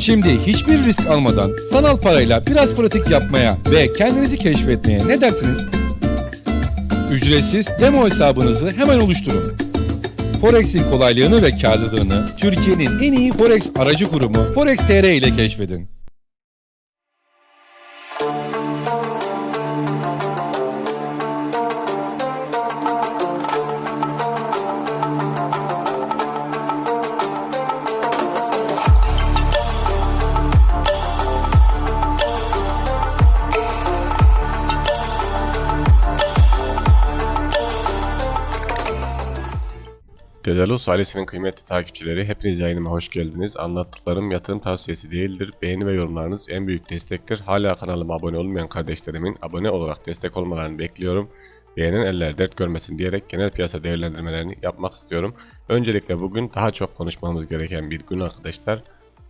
Şimdi hiçbir risk almadan sanal parayla biraz pratik yapmaya ve kendinizi keşfetmeye ne dersiniz? Ücretsiz demo hesabınızı hemen oluşturun. Forex'in kolaylığını ve karlılığını Türkiye'nin en iyi Forex aracı kurumu Forex TR ile keşfedin. Dedalus ailesinin kıymetli takipçileri hepiniz yayınıma hoş geldiniz. Anlattıklarım yatırım tavsiyesi değildir. Beğeni ve yorumlarınız en büyük destektir. Hala kanalıma abone olmayan kardeşlerimin abone olarak destek olmalarını bekliyorum. Beğenen eller dert görmesin diyerek genel piyasa değerlendirmelerini yapmak istiyorum. Öncelikle bugün daha çok konuşmamız gereken bir gün arkadaşlar.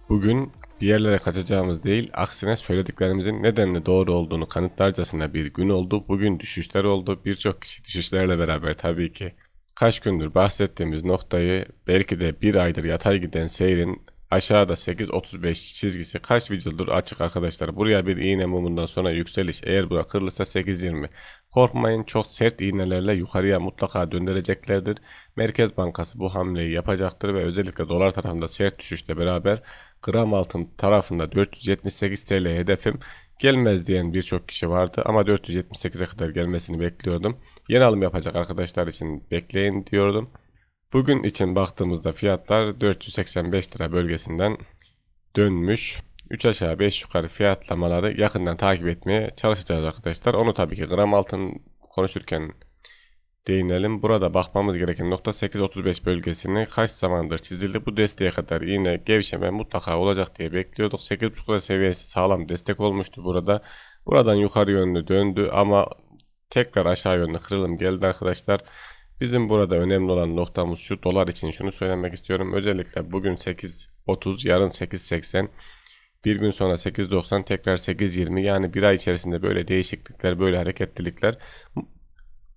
Bugün bir yerlere kaçacağımız değil, aksine söylediklerimizin nedenli doğru olduğunu kanıtlarcasına bir gün oldu. Bugün düşüşler oldu. Birçok kişi düşüşlerle beraber tabii ki kaç gündür bahsettiğimiz noktayı belki de bir aydır yatay giden seyrin aşağıda 8.35 çizgisi kaç videodur açık arkadaşlar. Buraya bir iğne mumundan sonra yükseliş eğer bura kırılırsa 8.20. Korkmayın çok sert iğnelerle yukarıya mutlaka döndüreceklerdir. Merkez Bankası bu hamleyi yapacaktır ve özellikle dolar tarafında sert düşüşle beraber gram altın tarafında 478 TL hedefim gelmez diyen birçok kişi vardı ama 478'e kadar gelmesini bekliyordum. Yeni alım yapacak arkadaşlar için bekleyin diyordum. Bugün için baktığımızda fiyatlar 485 lira bölgesinden dönmüş. 3 aşağı 5 yukarı fiyatlamaları yakından takip etmeye çalışacağız arkadaşlar. Onu tabii ki gram altın konuşurken değinelim. Burada bakmamız gereken nokta 8.35 bölgesini kaç zamandır çizildi. Bu desteğe kadar yine gevşeme mutlaka olacak diye bekliyorduk. 8.5 lira seviyesi sağlam destek olmuştu burada. Buradan yukarı yönlü döndü ama tekrar aşağı yönlü kırılım geldi arkadaşlar. Bizim burada önemli olan noktamız şu dolar için şunu söylemek istiyorum. Özellikle bugün 8.30 yarın 8.80 bir gün sonra 8.90 tekrar 8.20 yani bir ay içerisinde böyle değişiklikler böyle hareketlilikler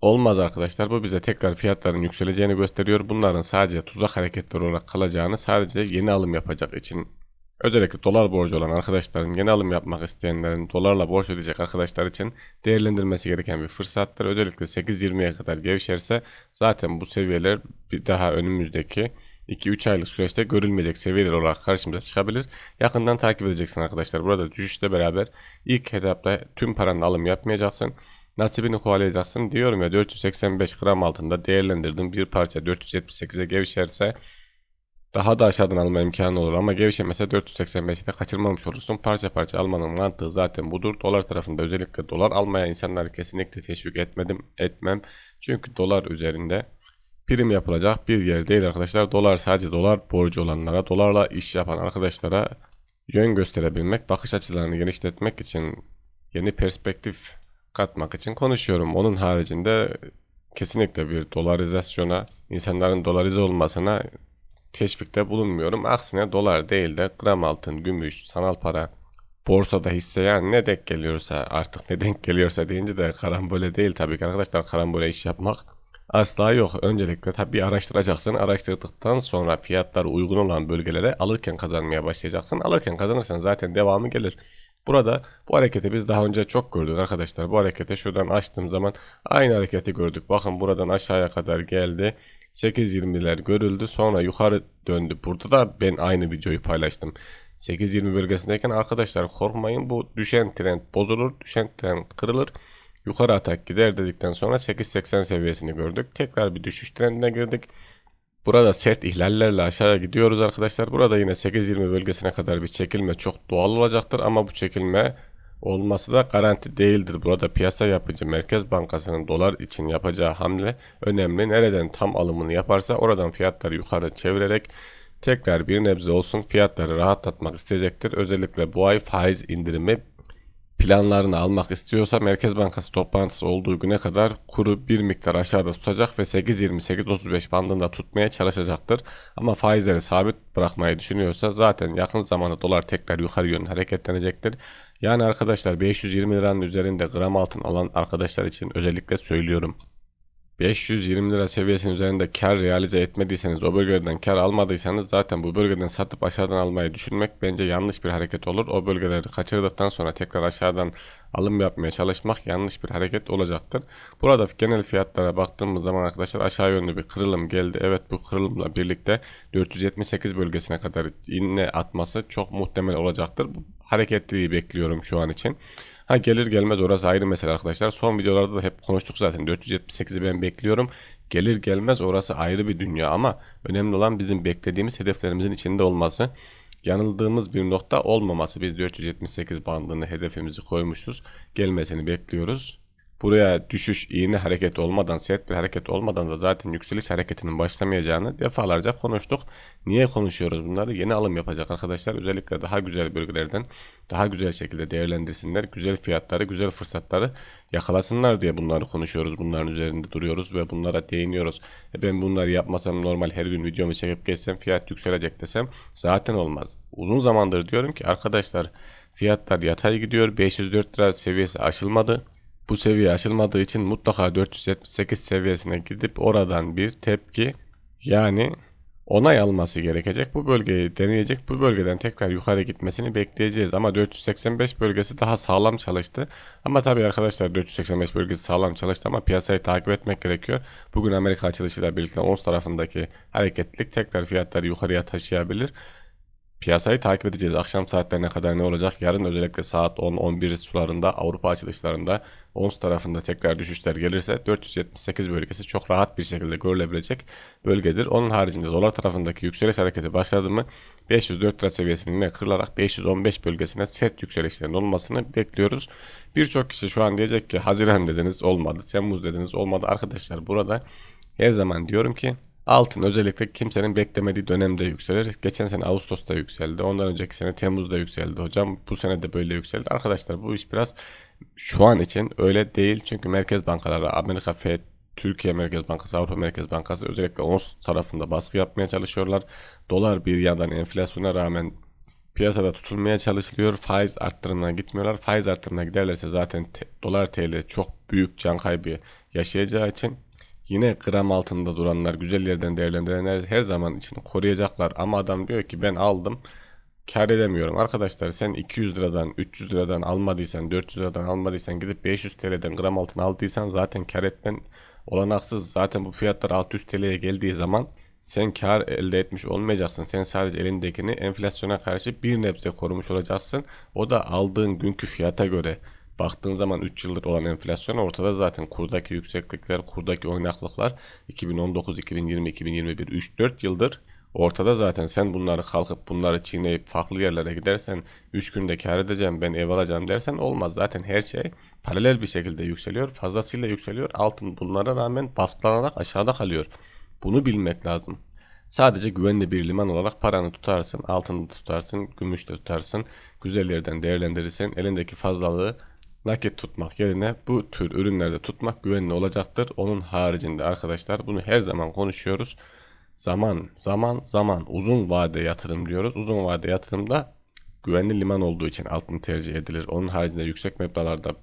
olmaz arkadaşlar. Bu bize tekrar fiyatların yükseleceğini gösteriyor. Bunların sadece tuzak hareketleri olarak kalacağını sadece yeni alım yapacak için özellikle dolar borcu olan arkadaşların yeni alım yapmak isteyenlerin dolarla borç ödeyecek arkadaşlar için değerlendirmesi gereken bir fırsattır. Özellikle 8.20'ye kadar gevşerse zaten bu seviyeler bir daha önümüzdeki 2-3 aylık süreçte görülmeyecek seviyeler olarak karşımıza çıkabilir. Yakından takip edeceksin arkadaşlar. Burada düşüşle beraber ilk etapta tüm paranı alım yapmayacaksın. Nasibini kovalayacaksın. Diyorum ya 485 gram altında değerlendirdim. Bir parça 478'e gevşerse daha da aşağıdan alma imkanı olur ama gevşemese 485'i de kaçırmamış olursun. Parça parça almanın mantığı zaten budur. Dolar tarafında özellikle dolar almaya insanları kesinlikle teşvik etmedim, etmem. Çünkü dolar üzerinde prim yapılacak bir yer değil arkadaşlar. Dolar sadece dolar borcu olanlara, dolarla iş yapan arkadaşlara yön gösterebilmek, bakış açılarını genişletmek için yeni perspektif katmak için konuşuyorum. Onun haricinde kesinlikle bir dolarizasyona, insanların dolarize olmasına teşvikte bulunmuyorum. Aksine dolar değil de gram altın, gümüş, sanal para, borsada hisse yani ne denk geliyorsa artık ne denk geliyorsa deyince de karambole değil tabii ki arkadaşlar karambole iş yapmak asla yok. Öncelikle tabii araştıracaksın. Araştırdıktan sonra fiyatları uygun olan bölgelere alırken kazanmaya başlayacaksın. Alırken kazanırsan zaten devamı gelir. Burada bu hareketi biz daha önce çok gördük arkadaşlar. Bu harekete şuradan açtığım zaman aynı hareketi gördük. Bakın buradan aşağıya kadar geldi. 8.20'ler görüldü. Sonra yukarı döndü. Burada da ben aynı videoyu paylaştım. 8.20 bölgesindeyken arkadaşlar korkmayın bu düşen trend bozulur. Düşen trend kırılır. Yukarı atak gider dedikten sonra 8.80 seviyesini gördük. Tekrar bir düşüş trendine girdik. Burada sert ihlallerle aşağıya gidiyoruz arkadaşlar. Burada yine 8.20 bölgesine kadar bir çekilme çok doğal olacaktır ama bu çekilme olması da garanti değildir. Burada piyasa yapıcı Merkez Bankası'nın dolar için yapacağı hamle önemli. Nereden tam alımını yaparsa oradan fiyatları yukarı çevirerek tekrar bir nebze olsun fiyatları rahatlatmak isteyecektir. Özellikle bu ay faiz indirimi planlarını almak istiyorsa Merkez Bankası toplantısı olduğu güne kadar kuru bir miktar aşağıda tutacak ve 8.20-8.35 bandında tutmaya çalışacaktır. Ama faizleri sabit bırakmayı düşünüyorsa zaten yakın zamanda dolar tekrar yukarı yönlü hareketlenecektir. Yani arkadaşlar 520 liranın üzerinde gram altın alan arkadaşlar için özellikle söylüyorum. 520 lira seviyesinin üzerinde kar realize etmediyseniz, o bölgeden kar almadıysanız zaten bu bölgeden satıp aşağıdan almayı düşünmek bence yanlış bir hareket olur. O bölgeleri kaçırdıktan sonra tekrar aşağıdan alım yapmaya çalışmak yanlış bir hareket olacaktır. Burada genel fiyatlara baktığımız zaman arkadaşlar aşağı yönlü bir kırılım geldi. Evet bu kırılımla birlikte 478 bölgesine kadar inne atması çok muhtemel olacaktır. Hareketliliği bekliyorum şu an için. Ha gelir gelmez orası ayrı mesele arkadaşlar. Son videolarda da hep konuştuk zaten. 478'i ben bekliyorum. Gelir gelmez orası ayrı bir dünya ama önemli olan bizim beklediğimiz hedeflerimizin içinde olması. Yanıldığımız bir nokta olmaması. Biz 478 bandını hedefimizi koymuşuz. Gelmesini bekliyoruz. Buraya düşüş, iğne hareket olmadan, sert bir hareket olmadan da zaten yükseliş hareketinin başlamayacağını defalarca konuştuk. Niye konuşuyoruz bunları? Yeni alım yapacak arkadaşlar. Özellikle daha güzel bölgelerden daha güzel şekilde değerlendirsinler. Güzel fiyatları, güzel fırsatları yakalasınlar diye bunları konuşuyoruz. Bunların üzerinde duruyoruz ve bunlara değiniyoruz. E ben bunları yapmasam normal her gün videomu çekip geçsem fiyat yükselecek desem zaten olmaz. Uzun zamandır diyorum ki arkadaşlar fiyatlar yatay gidiyor. 504 lira seviyesi aşılmadı. Bu seviye aşılmadığı için mutlaka 478 seviyesine gidip oradan bir tepki yani onay alması gerekecek. Bu bölgeyi deneyecek. Bu bölgeden tekrar yukarı gitmesini bekleyeceğiz. Ama 485 bölgesi daha sağlam çalıştı. Ama tabii arkadaşlar 485 bölgesi sağlam çalıştı ama piyasayı takip etmek gerekiyor. Bugün Amerika açılışıyla birlikte ons tarafındaki hareketlilik tekrar fiyatları yukarıya taşıyabilir. Piyasayı takip edeceğiz. Akşam saatlerine kadar ne olacak? Yarın özellikle saat 10-11 sularında Avrupa açılışlarında ons tarafında tekrar düşüşler gelirse 478 bölgesi çok rahat bir şekilde görülebilecek bölgedir. Onun haricinde dolar tarafındaki yükseliş hareketi başladı mı 504 lira seviyesinin yine kırılarak 515 bölgesine sert yükselişlerin olmasını bekliyoruz. Birçok kişi şu an diyecek ki Haziran dediniz olmadı, Temmuz dediniz olmadı. Arkadaşlar burada her zaman diyorum ki Altın özellikle kimsenin beklemediği dönemde yükselir. Geçen sene Ağustos'ta yükseldi. Ondan önceki sene Temmuz'da yükseldi hocam. Bu sene de böyle yükseldi. Arkadaşlar bu iş biraz şu an için öyle değil. Çünkü merkez bankaları Amerika Fed, Türkiye Merkez Bankası, Avrupa Merkez Bankası özellikle ons tarafında baskı yapmaya çalışıyorlar. Dolar bir yandan enflasyona rağmen piyasada tutulmaya çalışılıyor. Faiz arttırımına gitmiyorlar. Faiz arttırımına giderlerse zaten te- dolar TL çok büyük can kaybı yaşayacağı için Yine gram altında duranlar, güzel yerden değerlendirenler her zaman için koruyacaklar. Ama adam diyor ki ben aldım, kar edemiyorum. Arkadaşlar sen 200 liradan, 300 liradan almadıysan, 400 liradan almadıysan gidip 500 TL'den gram altın aldıysan zaten kar etmen olanaksız. Zaten bu fiyatlar 600 TL'ye geldiği zaman sen kar elde etmiş olmayacaksın. Sen sadece elindekini enflasyona karşı bir nebze korumuş olacaksın. O da aldığın günkü fiyata göre baktığın zaman 3 yıldır olan enflasyon ortada zaten kurdaki yükseklikler, kurdaki oynaklıklar 2019, 2020, 2021, 3-4 yıldır ortada zaten sen bunları kalkıp bunları çiğneyip farklı yerlere gidersen 3 günde kar edeceğim ben ev alacağım dersen olmaz. Zaten her şey paralel bir şekilde yükseliyor. Fazlasıyla yükseliyor. Altın bunlara rağmen baskılanarak aşağıda kalıyor. Bunu bilmek lazım. Sadece güvenli bir liman olarak paranı tutarsın, altını tutarsın, gümüş de tutarsın, güzel yerden değerlendirirsin, elindeki fazlalığı nakit tutmak yerine bu tür ürünlerde tutmak güvenli olacaktır. Onun haricinde arkadaşlar bunu her zaman konuşuyoruz. Zaman, zaman, zaman uzun vade yatırım diyoruz. Uzun vade yatırımda güvenli liman olduğu için altın tercih edilir. Onun haricinde yüksek meblağlarda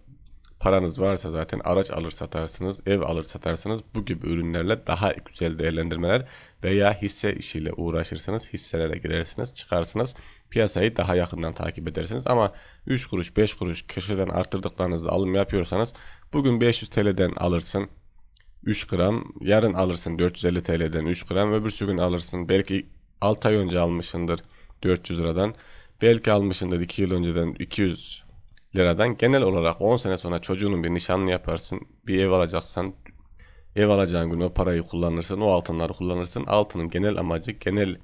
paranız varsa zaten araç alır satarsınız, ev alır satarsınız. Bu gibi ürünlerle daha güzel değerlendirmeler veya hisse işiyle uğraşırsanız hisselere girersiniz, çıkarsınız. Piyasayı daha yakından takip edersiniz. Ama 3 kuruş, 5 kuruş köşeden arttırdıklarınızda alım yapıyorsanız bugün 500 TL'den alırsın. 3 gram, yarın alırsın 450 TL'den 3 gram, öbürsü gün alırsın. Belki 6 ay önce almışsındır 400 liradan. Belki almışsındır 2 yıl önceden 200 liradan genel olarak 10 sene sonra çocuğunun bir nişanını yaparsın. Bir ev alacaksan ev alacağın gün o parayı kullanırsın. O altınları kullanırsın. Altının genel amacı genel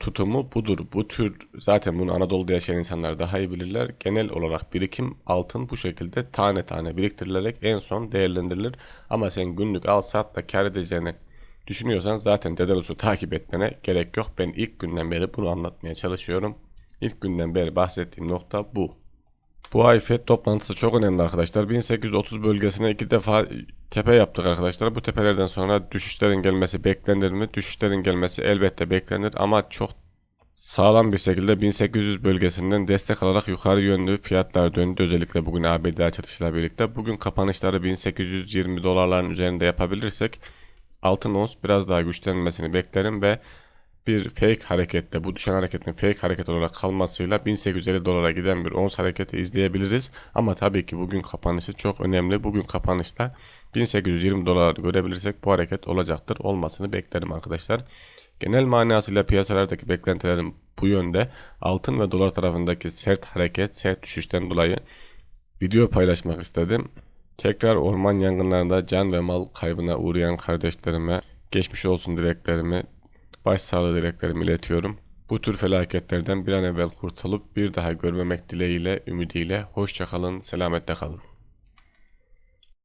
tutumu budur. Bu tür zaten bunu Anadolu'da yaşayan insanlar daha iyi bilirler. Genel olarak birikim altın bu şekilde tane tane biriktirilerek en son değerlendirilir. Ama sen günlük al sat da kar edeceğini düşünüyorsan zaten Dedelus'u takip etmene gerek yok. Ben ilk günden beri bunu anlatmaya çalışıyorum. İlk günden beri bahsettiğim nokta bu. Bu ay FED toplantısı çok önemli arkadaşlar. 1830 bölgesine iki defa tepe yaptık arkadaşlar. Bu tepelerden sonra düşüşlerin gelmesi beklenir mi? Düşüşlerin gelmesi elbette beklenir ama çok sağlam bir şekilde 1800 bölgesinden destek alarak yukarı yönlü fiyatlar döndü. Özellikle bugün ABD açılışıyla birlikte. Bugün kapanışları 1820 dolarların üzerinde yapabilirsek altın ons biraz daha güçlenmesini beklerim ve bir fake harekette bu düşen hareketin fake hareket olarak kalmasıyla 1850 dolara giden bir ons hareketi izleyebiliriz. Ama tabii ki bugün kapanışı çok önemli. Bugün kapanışta 1820 dolar görebilirsek bu hareket olacaktır. Olmasını beklerim arkadaşlar. Genel manasıyla piyasalardaki beklentilerim bu yönde. Altın ve dolar tarafındaki sert hareket, sert düşüşten dolayı video paylaşmak istedim. Tekrar orman yangınlarında can ve mal kaybına uğrayan kardeşlerime geçmiş olsun dileklerimi, başsağlığı dileklerimi iletiyorum. Bu tür felaketlerden bir an evvel kurtulup bir daha görmemek dileğiyle, ümidiyle hoşçakalın, selametle kalın.